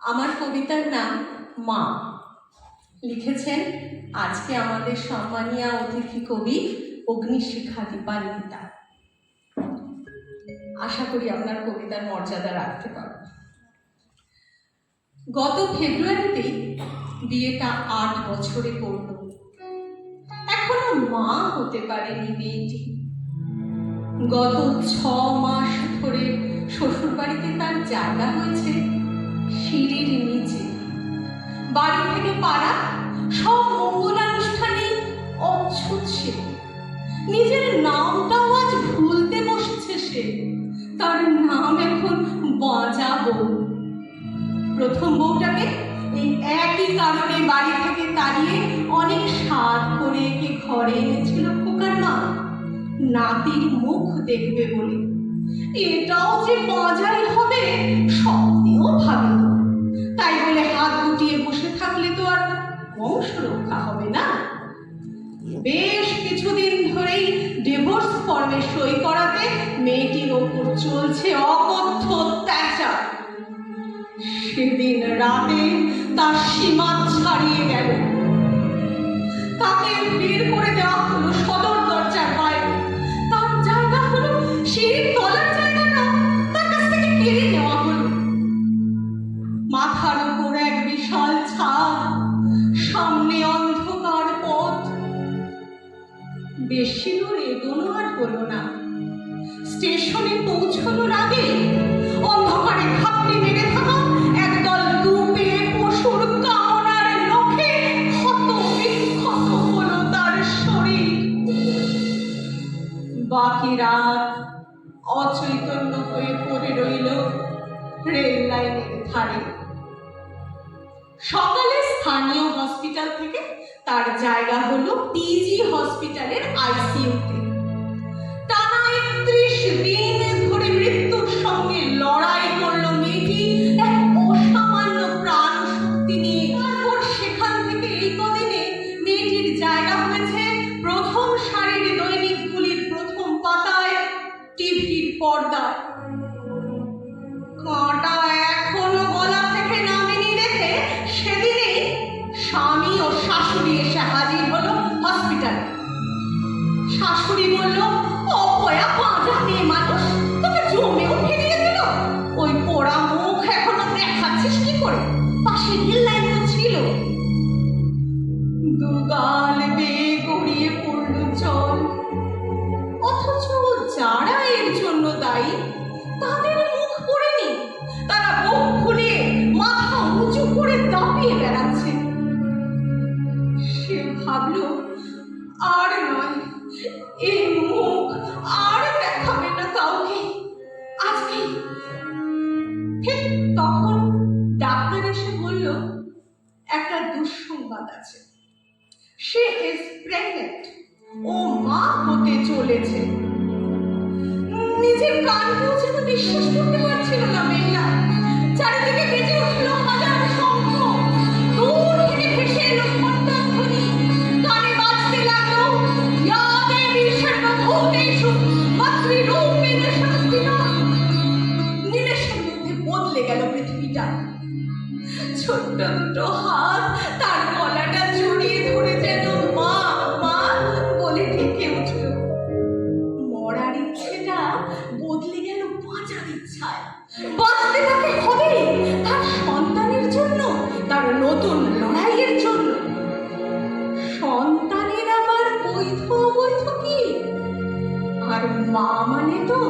আমার কবিতার নাম মা। লিখেছেন আজকে আমাদের সম্মানীয় অতিথি কবি অগ্নিশিখা দীপান্বিতা। আশা করি আপনার কবিতার মর্যাদা রাখতে পারব গত ফেব্রুয়ারিতে বিয়েটা আট বছরে করল এখনও মা হতে পারেনি মেয়েটি। গত ছ মাস ধরে শ্বশুর বাড়িতে তার জায়গা হয়েছে সিঁড়ির নিচে। বাড়ি থেকে পাড়া সব মঙ্গলানুষ্ঠানে অচ্ছুত সে। নিজের নামটাও আজ ভুলতে বসেছে সে। তার নাম এখন বাঁচা বউ প্রথম বউটাকে এই একই কারণে বাড়ি থেকে তাড়িয়ে অনেক স্বাদ করে একে ঘরে এনেছিল খোকার মা। নাতির মুখ দেখবে বলে। এটাও যে বাজাই হবে স্বপ্নেও ভাবে হবে না। বেশ কিছুদিন ধরেই ডিভোর্স ফর্মে সই করাতে মেয়েটির ওপর চলছে অকথ্য অত্যাচার। সেদিন রাতে তার সীমা ছাড়িয়ে গেল। তাকে বের বেশি দূর আর হলো না। স্টেশনে পৌঁছানোর আগে অন্ধকারে খাপড়ি মেরে থাকা একদল দুপে পশুর কামনার ক্ষত বিক্ষত হলো তার শরীর। বাকি রাত অচৈতন্য হয়ে পড়ে রইল রেল লাইনের ধারে। সকালে স্থানীয় হসপিটাল থেকে তার জায়গা হলো পিজি হসপিটালের আইসিইউতে টানা একত্রিশ দিন ধরে মৃত্যুর সঙ্গে লড়াই করল মেয়েটি সেখান থেকে মেয়েটির জায়গা হয়েছে প্রথম সারির প্রথম পাতায় শাশুড়ি বলল অপয়া পাঁচা মেয়ে মানুষ, তোকে জমেও ফিরিয়ে দিল? ওই পোড়া মুখ এখনও দেখাচ্ছিস কি করে? পাশে রেল লাইন তো ছিল। দুগাল বেয়ে গড়িয়ে পড়ল জল। অথচ যারা এর জন্য দায়ী, তাদের মুখ পড়েনি তারা বুক ফুলিয়ে মাথা উঁচু করে দাপিয়ে বেড়াচ্ছে। সে ভাবলো, আর নয়। এই মুখ আর দেখাবে না কাউকে। আজকে ঠিক তখন ডাক্তার এসে বলল, একটা দুঃসংবাদ আছে। সে ইজ প্রেগনেন্ট ও মা হতে চলেছে। নিজের কানকেও যেন বিশ্বাস করতে পারছিল বদলে গেল পৃথিবীটা। ছোট্ট দুটো হাত, তার গলাটা জড়িয়ে ধরে যেন মা মা বলে ডেকে উঠল। মরার ইচ্ছেটা বদলে গেল বাঁচার ইচ্ছায়। বাঁচতে তাকে হবে তার সন্তানের জন্য, তার নতুন লড়াইয়ের জন্য। সন্তানের আমার বৈধ অবৈধ কি? আর মা মানে তো